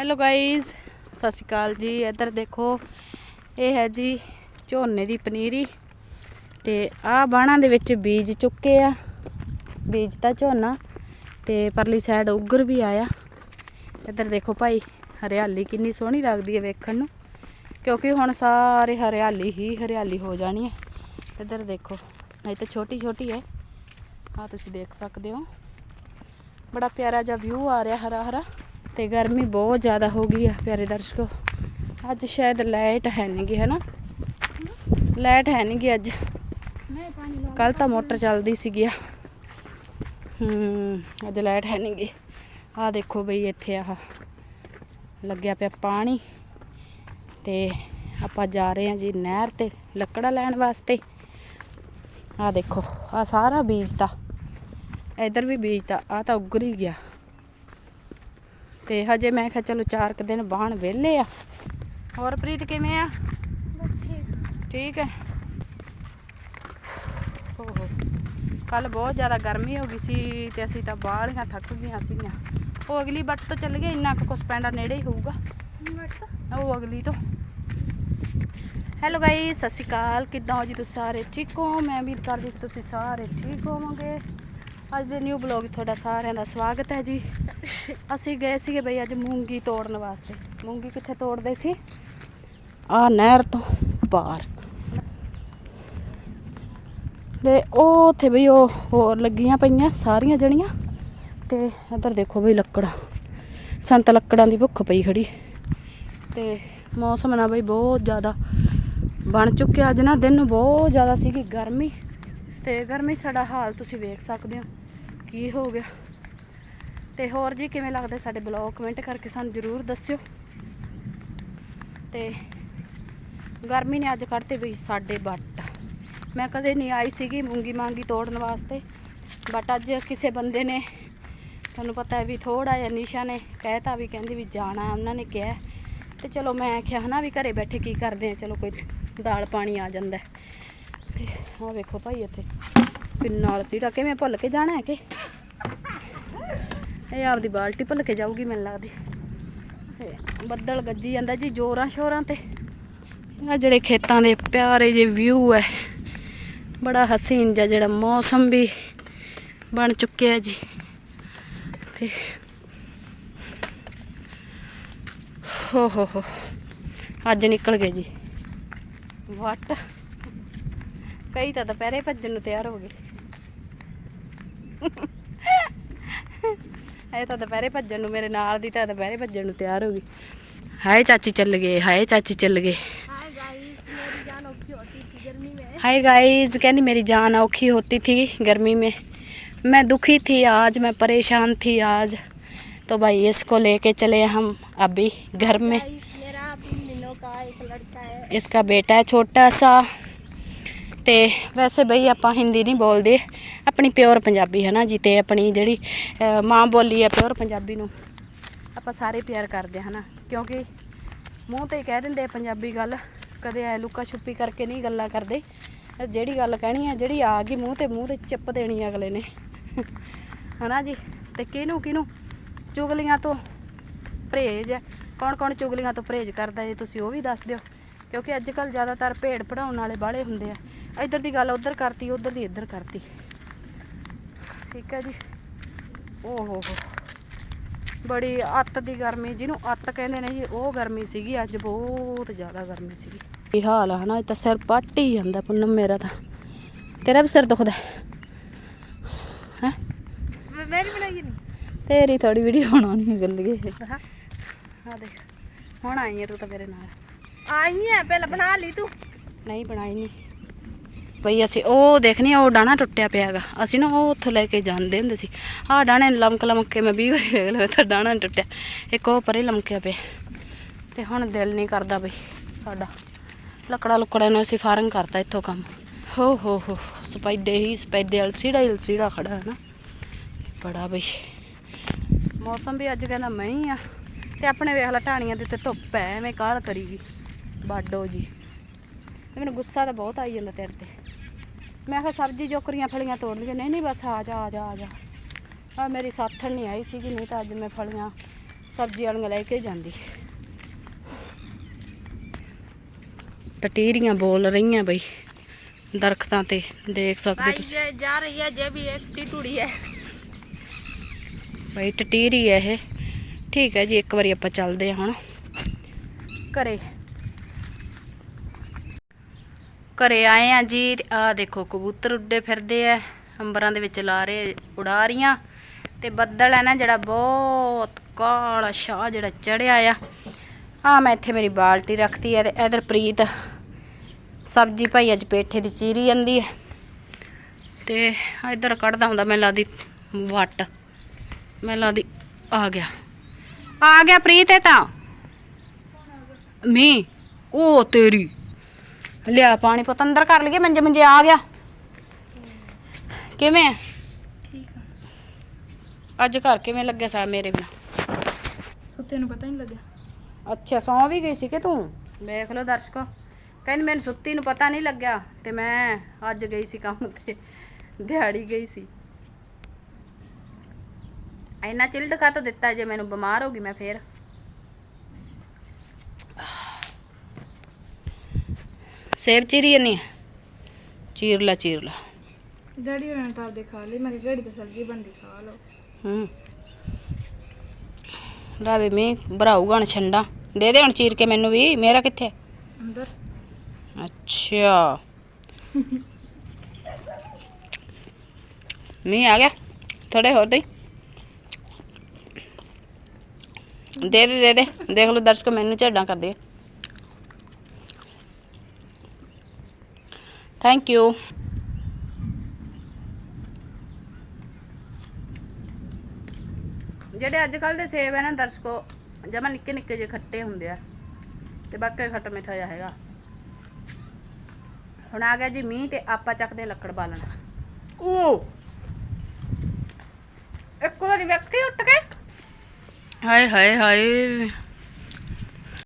Hello guys ਸਤਿ ਸ਼੍ਰੀ ਅਕਾਲ ਜੀ। ਇੱਧਰ ਦੇਖੋ, ਇਹ ਹੈ ਜੀ ਝੋਨੇ ਦੀ ਪਨੀਰੀ। ਤੇ ਆਹ ਬਾਣਾ ਦੇ ਵਿੱਚ ਬੀਜ ਚੁੱਕੇ ਆ। ਬੀਜ ਤਾਂ ਝੋਨਾ, ਤੇ ਪਰਲੀ ਸਾਈਡ ਉੱਗਰ ਵੀ ਆਇਆ। ਇੱਧਰ ਦੇਖੋ ਭਾਈ, ਹਰਿਆਲੀ ਕਿੰਨੀ ਸੋਹਣੀ ਲੱਗਦੀ ਹੈ ਵੇਖਣ ਨੂੰ। ਕਿਉਂਕਿ ਹੁਣ ਸਾਰੇ ਹਰਿਆਲੀ ਹੀ ਹਰਿਆਲੀ ਹੋ ਜਾਣੀ ਹੈ। ਇੱਧਰ ਦੇਖੋ ਨਹੀਂ ਤਾਂ ਛੋਟੀ ਛੋਟੀ ਹੈ। ਆ ਤੁਸੀਂ ਦੇਖ ਸਕਦੇ ਹੋ। ਬੜਾ ਪਿਆਰਾ ਜਿਹਾ ਵਿਊ ਆ ਰਿਹਾ ਹਰਾ ਹਰਾ ਤੇ ਗਰਮੀ ਬਹੁਤ ਜ਼ਿਆਦਾ ਹੋ ਗਈ ਆ ਪਿਆਰੇ ਦਰਸ਼ਕੋ। ਅੱਜ ਸ਼ਾਇਦ ਲਾਈਟ ਹੈ ਨਹੀਂ ਗੀ, ਹੈਨਾ? ਲਾਈਟ ਹੈ ਨਹੀਂ ਗੀ ਅੱਜ। ਕੱਲ ਤਾਂ ਮੋਟਰ ਚੱਲਦੀ ਸੀਗੀ ਆ। ਹੂੰ, ਅੱਜ ਲਾਈਟ ਹੈ ਨਹੀਂ ਗੀ। ਆ ਦੇਖੋ ਬਈ ਇੱਥੇ ਆਹ ਲੱਗਿਆ ਪਿਆ ਪਾਣੀ। ਤੇ ਆਪਾਂ ਜਾ ਰਹੇ ਹਾਂ ਜੀ ਨਹਿਰ ਤੇ ਲੱਕੜਾਂ ਲੈਣ ਵਾਸਤੇ। ਆ ਦੇਖੋ ਆ ਸਾਰਾ ਬੀਜ ਤਾਂ। ਇਧਰ ਵੀ ਬੀਜਤਾ ਆ ਤਾਂ ਉੱਗਰ ਹੀ ਗਿਆ। ਤੇ ਹਜੇ ਮੈਂ ਕਿਹਾ ਚਲੋ ਚਾਰ ਕੁ ਦਿਨ ਬਾਣ ਵਿਹਲੇ ਆ। ਹੋਰ ਪ੍ਰੀਤ ਕਿਵੇਂ ਆ? ਬਸ ਠੀਕ। ਠੀਕ ਹੈ। ਓਹੋ। ਕੱਲ ਬਹੁਤ ਜ਼ਿਆਦਾ ਗਰਮੀ ਹੋ ਗਈ ਸੀ ਤੇ ਅਸੀਂ ਤਾਂ ਬਾਹਲੀਆਂ ਥੱਕ ਗਈਆਂ ਸੀਗੀਆਂ। ਉਹ ਅਗਲੀ ਬੱਟ ਤੋਂ ਚੱਲ ਗਏ ਇੰਨਾ ਕੁ ਕੁਛ ਪੈਂਡਾ ਨੇੜੇ ਹੀ ਹੋਊਗਾ। ਮਟ ਉਹ ਅਗਲੀ ਤੋਂ। ਹੈਲੋ ਗਾਈ ਸਤਿ ਸ਼੍ਰੀ ਅਕਾਲ। ਕਿੱਦਾਂ ਹੋ ਜੀ ਤੁਸੀਂ ਸਾਰੇ? ਠੀਕ ਹੋ? ਮੈਂ ਉਮੀਦ ਕਰਦੀ ਕਿ ਤੁਸੀਂ ਸਾਰੇ ਠੀਕ ਹੋਵੋਗੇ। ਅੱਜ ਦੇ ਨਿਊ ਬਲੌਗ ਤੁਹਾਡਾ ਸਾਰਿਆਂ ਦਾ ਸਵਾਗਤ ਹੈ ਜੀ। ਅਸੀਂ ਗਏ ਸੀਗੇ ਬਈ ਅੱਜ ਮੂੰਗੀ ਤੋੜਨ ਵਾਸਤੇ। ਮੂੰਗੀ ਕਿੱਥੇ ਤੋੜਦੇ ਸੀ? ਆ ਨਹਿਰ ਤੋਂ ਪਾਰ ਤੇ ਉਹ ਉੱਥੇ ਬਈ ਉਹ ਹੋਰ ਲੱਗੀਆਂ ਪਈਆਂ, ਸਾਰੀਆਂ ਜਣੀਆਂ। ਤੇ ਇੱਧਰ ਦੇਖੋ ਬਈ ਲੱਕੜਾਂ। ਸੰਤ ਲੱਕੜਾਂ ਦੀ ਭੁੱਖ ਪਈ ਖੜੀ। ਤੇ ਮੌਸਮ ਨਾ ਬਈ ਬਹੁਤ ਜ਼ਿਆਦਾ ਬਣ ਚੁੱਕਿਆ ਅੱਜ ਨਾ। ਦਿਨ ਬਹੁਤ ਜ਼ਿਆਦਾ ਸੀਗੀ ਗਰਮੀ। ਤੇ ਗਰਮੀ ਸਾਡਾ ਹਾਲ ਤੁਸੀਂ ਵੇਖ ਸਕਦੇ ਹੋ। ਕੀ ਹੋ ਗਿਆ? ਤੇ ਹੋਰ ਜੀ ਕਿਵੇਂ ਲੱਗਦਾ ਸਾਡੇ ਬਲੌਗ? ਕਮੈਂਟ ਕਰਕੇ ਸਾਨੂੰ ਜ਼ਰੂਰ ਦੱਸਿਓ। ਤੇ ਗਰਮੀ ਨੇ ਅੱਜ ਕੱਢਤੇ ਵੀ ਸਾਡੇ ਬੱਟ। ਮੈਂ ਕਦੇ ਨਹੀਂ ਆਈ ਸੀਗੀ ਮੂੰਗੀ ਮਾਂਗੀ ਤੋੜਨ ਵਾਸਤੇ। ਬਟ ਅੱਜ ਕਿਸੇ ਬੰਦੇ ਨੇ ਤੁਹਾਨੂੰ ਪਤਾ ਹੈ ਵੀ ਥੋੜਾ ਜਿਹਾ ਨਿਸ਼ਾ ਨੇ ਕਹਿਤਾ ਵੀ ਕਹਿੰਦੀ ਵੀ ਜਾਣਾ ਉਹਨਾਂ ਨੇ ਕਿਹਾ। ਤੇ ਚਲੋ ਮੈਂ ਆਖਿਆ ਹਨਾ ਵੀ ਘਰੇ ਬੈਠੇ ਕੀ ਕਰਦੇ ਆ? ਚਲੋ ਕੋਈ ਦਾਲ ਪਾਣੀ ਆ ਜਾਂਦਾ ਹੈ। ਤੇ ਆਹ ਵੇਖੋ ਭਾਈ ਇੱਥੇ। ਕਿੰਨਾ ਸੀੜਾ ਕਿਵੇਂ ਭੁੱਲ ਕੇ ਜਾਣਾ ਹੈ ਕਿ? ਇਹ ਆਪਦੀ ਬਾਲਟੀ ਭੁੱਲ ਕੇ ਜਾਊਗੀ ਮੈਨੂੰ ਲੱਗਦੀ। ਬੱਦਲ ਗੱਜੀ ਜਾਂਦਾ ਜੀ ਜੋਰਾਂ ਸ਼ੋਰਾਂ ਤੇ। ਆ ਜਿਹੜੇ ਖੇਤਾਂ ਦੇ ਪਿਆਰੇ ਜਿਹੇ ਵਿਊ ਹੈ। ਬੜਾ ਹਸੀਨ ਜਿਹਾ ਜਿਹੜਾ ਮੌਸਮ ਵੀ ਬਣ ਚੁੱਕਿਆ ਜੀ। ਤੇ ਹੋ ਹੋ ਹੋ। ਅੱਜ ਨਿਕਲ ਗਏ ਜੀ। ਵਟ। ਕਈ ਤਾਂ ਦੁਪਹਿਰੇ ਭੱਜਣ ਨੂੰ ਤਿਆਰ ਹੋ ਗਏ। ਇਹ ਤਾਂ ਦੁਪਹਿਰੇ ਭੱਜਣ ਨੂੰ ਮੇਰੇ ਨਾਲ ਦੀ ਤਾਂ ਦੁਪਹਿਰੇ ਭੱਜਣ ਨੂੰ ਤਿਆਰ ਹੋ ਗਈ ਹਾਏ ਚਾਚੀ ਚੱਲ ਗਏ ਹਾਏ ਚਾਚੀ ਚੱਲ ਗਏ हाय गाइस मेरी जान औखी होती थी गर्मी में हाय गाइस कहनी मेरी जान औखी होती थी गर्मी में मैं दुखी थी आज मैं परेशान थी आज तो भाई इसको लेके चले हम अभी घर में गाइस मेरा तीन दिनों का एक लड़का है इसका बेटा है छोटा सा ਤੇ ਵੈਸੇ ਬਈ ਆਪਾਂ ਹਿੰਦੀ ਨਹੀਂ ਬੋਲਦੇ। ਆਪਣੀ ਪਿਓਰ ਪੰਜਾਬੀ ਹੈ ਨਾ ਜੀ ਤੇ ਆਪਣੀ ਜਿਹੜੀ ਮਾਂ ਬੋਲੀ ਹੈ ਪਿਓਰ ਪੰਜਾਬੀ ਨੂੰ ਆਪਾਂ ਸਾਰੇ ਪਿਆਰ ਕਰਦੇ ਹਾਂ ਨਾ ਕਿਉਂਕਿ ਮੂੰਹ ਤੇ ਕਹਿ ਦਿੰਦੇ ਪੰਜਾਬੀ ਗੱਲ, ਕਦੇ ਐ ਲੁੱਕਾ ਛੁੱਪੀ ਕਰਕੇ ਨਹੀਂ ਗੱਲਾਂ ਕਰਦੇ। ਜਿਹੜੀ ਗੱਲ ਕਹਿਣੀ ਹੈ, ਜਿਹੜੀ ਆ ਗਈ ਮੂੰਹ ਤੇ ਮੂੰਹ ਤੇ ਚਿੱਪ ਦੇਣੀ ਅਗਲੇ ਨੇ। ਹਨਾ ਜੀ? ਤੇ ਕਿਹਨੂੰ ਕਿਹਨੂੰ? ਚੁਗਲੀਆਂ ਤੋਂ ਪਰਹੇਜ਼ ਹੈ। ਕੌਣ ਕੌਣ ਚੁਗਲੀਆਂ ਤੋਂ ਪਰਹੇਜ਼ ਕਰਦਾ ਜੇ ਤੁਸੀਂ ਉਹ ਵੀ ਦੱਸ ਦਿਓ। ਕਿਉਂਕਿ ਅੱਜ ਕੱਲ ਜ਼ਿਆਦਾਤਰ ਭੇੜ ਪੜਾਉਣ ਵਾਲੇ ਬਾਹਲੇ ਹੁੰਦੇ ਆ। ਇੱਧਰ ਦੀ ਗੱਲ ਉਧਰ ਕਰਤੀ ਉਧਰ ਦੀ ਇੱਧਰ ਕਰਤੀ। ਠੀਕ ਹੈ ਜੀ। ਓਹੋ ਹੋ। ਬੜੀ ਅੱਤ ਦੀ ਗਰਮੀ ਜਿਹਨੂੰ ਅੱਤ ਕਹਿੰਦੇ ਨੇ ਜੀ ਉਹ ਗਰਮੀ ਸੀਗੀ ਅੱਜ ਬਹੁਤ ਜ਼ਿਆਦਾ ਗਰਮੀ ਸੀਗੀ। ਇਹ ਹਾਲ ਆ ਹਨਾ ਇਹ ਤਾਂ ਸਿਰ ਪੱਟ ਹੀ ਜਾਂਦਾ ਪੁੰਨਮ ਮੇਰਾ ਤਾਂ। ਤੇਰਾ ਵੀ ਸਿਰ ਦੁਖਦਾ ਹੈ। ਮੇਰੀ ਬਣਾਈ ਨਹੀਂ ਤੇਰੀ ਥੋੜੀ ਵੀਡੀਓ ਬਣਾਉਣੀ ਗੱਲੀਏ ਆ ਦੇਖ ਹੁਣ ਆਈ ਹੈ ਤੂੰ ਤਾਂ ਮੇਰੇ ਨਾਲ। ਆਈ ਹੈ ਪਹਿਲਾਂ ਬਣਾ ਲਈ ਤੂੰ। ਨਹੀਂ ਬਣਾਈ ਨਹੀਂ ਬਈ ਅਸੀਂ ਉਹ ਦੇਖਣੀ ਉਹ ਡਾਣਾ ਟੁੱਟਿਆ ਪਿਆਗਾ ਅਸੀਂ ਨਾ ਉਹ ਉੱਥੋਂ ਲੈ ਕੇ ਜਾਂਦੇ ਹੁੰਦੇ ਸੀ। ਆਹ ਡਾਣੇ ਲਮਕ ਲਮਕ ਕੇ ਮੈਂ 20 ਵਾਰੀ ਵੇਖ ਲਿਆ ਤਾਂ ਡਾਣਾ ਨੀ ਟੁੱਟਿਆ। ਇੱਕ ਉਹ ਪਰੇ ਲਮਕਿਆ ਪਿਆ। ਤੇ ਹੁਣ ਦਿਲ ਨਹੀਂ ਕਰਦਾ ਬਈ ਸਾਡਾ। ਲੱਕੜਾ ਲੁਕੜਾ ਨੂੰ ਅਸੀਂ ਫਾਰਮ ਕਰਤਾ ਇੱਥੋਂ ਕੰਮ। ਹੋ ਹੋ ਹੋ ਸਪੈਦੇ ਹੀ ਸਪਾਈਦੇ ਅਲਸੀੜਾ ਹੀ ਅਲਸੀੜਾ ਖੜਾ ਹੈ ਨਾ। ਬੜਾ ਬਈ। ਮੌਸਮ ਵੀ ਅੱਜ ਕਹਿੰਦਾ ਮਈ ਆ। ਤੇ ਆਪਣੇ ਵੇਖ ਲਾ ਢਾਣੀਆਂ ਦੇ ਉੱਤੇ ਧੁੱਪ ਐ ਐਵੇਂ ਕਾਲ ਕਰੀਗੀ ਬਾਡੋ ਜੀ। ਤੇ ਮੈਨੂੰ ਗੁੱਸਾ ਤਾਂ ਬਹੁਤ ਆਈ ਜਾਂਦਾ ਤੇਰੇ ਤੇ। ਮੈਂ ਕਿਹਾ ਸਬਜ਼ੀ ਜੋਕਰੀਆਂ ਫਲੀਆਂ ਤੋੜ ਲਈਏ ਨਹੀਂ ਨਹੀਂ ਬਸ ਆ ਜਾ ਆ ਜਾ ਆ ਜਾ। ਆ ਮੇਰੀ ਸਾਥਣ ਨਹੀਂ ਆਈ ਸੀਗੀ ਨਹੀਂ ਤਾਂ ਅੱਜ ਮੈਂ ਫਲੀਆਂ ਸਬਜ਼ੀ ਵਾਲੀਆਂ ਲੈ ਕੇ ਜਾਂਦੀ। ਟਟੀਰੀਆਂ ਬੋਲ ਰਹੀਆਂ ਬਈ ਦਰਖਤਾਂ ਤੇ ਦੇਖ ਸਕਦੇ ਤੁਸੀਂ। ਜਾ ਰਹੀ ਹੈ ਜੇ ਵੀ ਇੱਕ ਟੂੜੀ ਹੈ। ਬਈ ਟਟੀਰੀ ਹੈ ਇਹ। ਠੀਕ ਹੈ ਜੀ ਇੱਕ ਵਾਰੀ ਆਪਾਂ ਚੱਲਦੇ ਹਾਂ ਹੁਣ ਘਰੇ। ਘਰੇ ਆਏ ਆ ਜੀ ਆ ਦੇਖੋ, ਕਬੂਤਰ ਉੱਡੇ ਫਿਰਦੇ ਆ ਅੰਬਰਾਂ ਦੇ ਵਿੱਚ ਲਾਰੇ ਉਡਾ ਰਹੀਆਂ। ਤੇ ਬੱਦਲ ਹੈ ਨਾ, ਜਿਹੜਾ ਬਹੁਤ ਕਾਲਾ ਸ਼ਾਹ ਜਿਹੜਾ ਚੜਿਆ ਆ। ਆ ਮੈਂ ਇੱਥੇ ਮੇਰੀ ਬਾਲਟੀ ਰੱਖਤੀ ਹੈ ਤੇ ਇਧਰ ਪ੍ਰੀਤ ਸਬਜ਼ੀ ਭਾਈ ਅੱਜ ਪੇਠੇ ਦੀ ਚੀਰੀ ਜਾਂਦੀ ਹੈ ਤੇ ਇਧਰ ਕੱਢਦਾ ਹੁੰਦਾ, ਮੈਂ ਲਾਦੀ ਵੱਟ। ਮੈਂ ਲਾਦੀ, ਆ ਗਿਆ। ਆ ਗਿਆ ਪ੍ਰੀਤ, ਇਹ ਤਾਂ। ਮੀ ਉਹ ਤੇਰੀ ਲਿਆ ਪਾਣੀ ਪੁੱਤ ਅੰਦਰ ਕਰ ਲਈਏ ਮੰਜੇ ਮੰਜੇ ਆ ਗਿਆ। ਕਿਵੇਂ ਠੀਕ ਆ। ਅੱਜ ਘਰ ਕਿਵੇਂ ਲੱਗਿਆ ਸਾ ਮੇਰੇ ਬਿਨਾ? ਸੁੱਤੇ ਨੂੰ ਪਤਾ ਨਹੀਂ ਲੱਗਿਆ। ਅੱਛਾ ਸੌਂ ਵੀ ਗਈ ਸੀ ਕਿ ਤੂੰ? ਦੇਖ ਲਓ ਦਰਸ਼ਕੋ ਕਹਿੰਦੀ ਮੈਨੂੰ ਸੁੱਤੀ ਨੂੰ ਪਤਾ ਨਹੀਂ ਲੱਗਿਆ ਤੇ ਮੈਂ ਅੱਜ ਗਈ ਸੀ ਕੰਮ ਤੇ ਦਿਹਾੜੀ ਗਈ ਸੀ। ਇੰਨਾ ਚਿਲਡ ਕਾ ਦਿੱਤਾ ਜੇ ਮੈਨੂੰ ਬਿਮਾਰ ਹੋ ਗਈ ਮੈਂ ਫੇਰ। ਸੇਬ ਚੀਰੀ ਨਹੀਂ ਚੀਰ ਲਾ ਚੀਰ ਲਾ। ਡੈਡੀ ਉਹਨਾਂ ਤਾਂ ਦੇ ਖਾ ਮੈਂ ਕਿਹਾ ਘੜੀ ਸਬਜ਼ੀ ਬਣਦੀ ਖਾ ਲਓ। ਹੂੰ। ਲਾ ਵੀ ਮੈਂ ਭਰਾਊਗਾ ਹਣ ਛੰਡਾ। ਦੇ ਦੇ ਹੁਣ ਚੀਰ ਕੇ ਮੈਨੂੰ ਵੀ ਮੇਰਾ ਕਿੱਥੇ? ਅੰਦਰ। ਅੱਛਾ। ਮੀਂਹ ਆ ਗਿਆ? ਥੋੜੇ ਹੋਰ ਦੇ ਦੇ ਦੇ ਦੇ। ਦੇਖ ਲਓ ਦਰਸ਼ਕ ਮੈਨੂੰ ਝੱਡਾਂ ਕਰਦੇ ਥੈਂਕ ਯੂ ਜਿਹੜੇ ਅੱਜ ਕੱਲ ਦੇ ਸੇਬ ਹੈ ਨਾ ਦਰਸ਼ਕੋ ਜਮਾ ਨਿੱਕੇ ਨਿੱਕੇ ਜਿਹੇ ਖੱਟੇ ਹੁੰਦੇ ਆ ਤੇ ਬਾਕੀ ਖੱਟ ਮਿੱਠਾ ਜਿਹਾ ਹੈਗਾ। ਹੁਣ ਆ ਗਿਆ ਜੀ ਮੀਂਹ ਤੇ ਆਪਾਂ ਚੱਕਦੇ ਲੱਕੜ ਬਾਲਣ। ਉਹ ਇੱਕ ਵਾਰੀ ਵੇਖੀ ਉੱਠ ਕੇ? ਹਾਏ ਹਾਏ ਹਾਏ।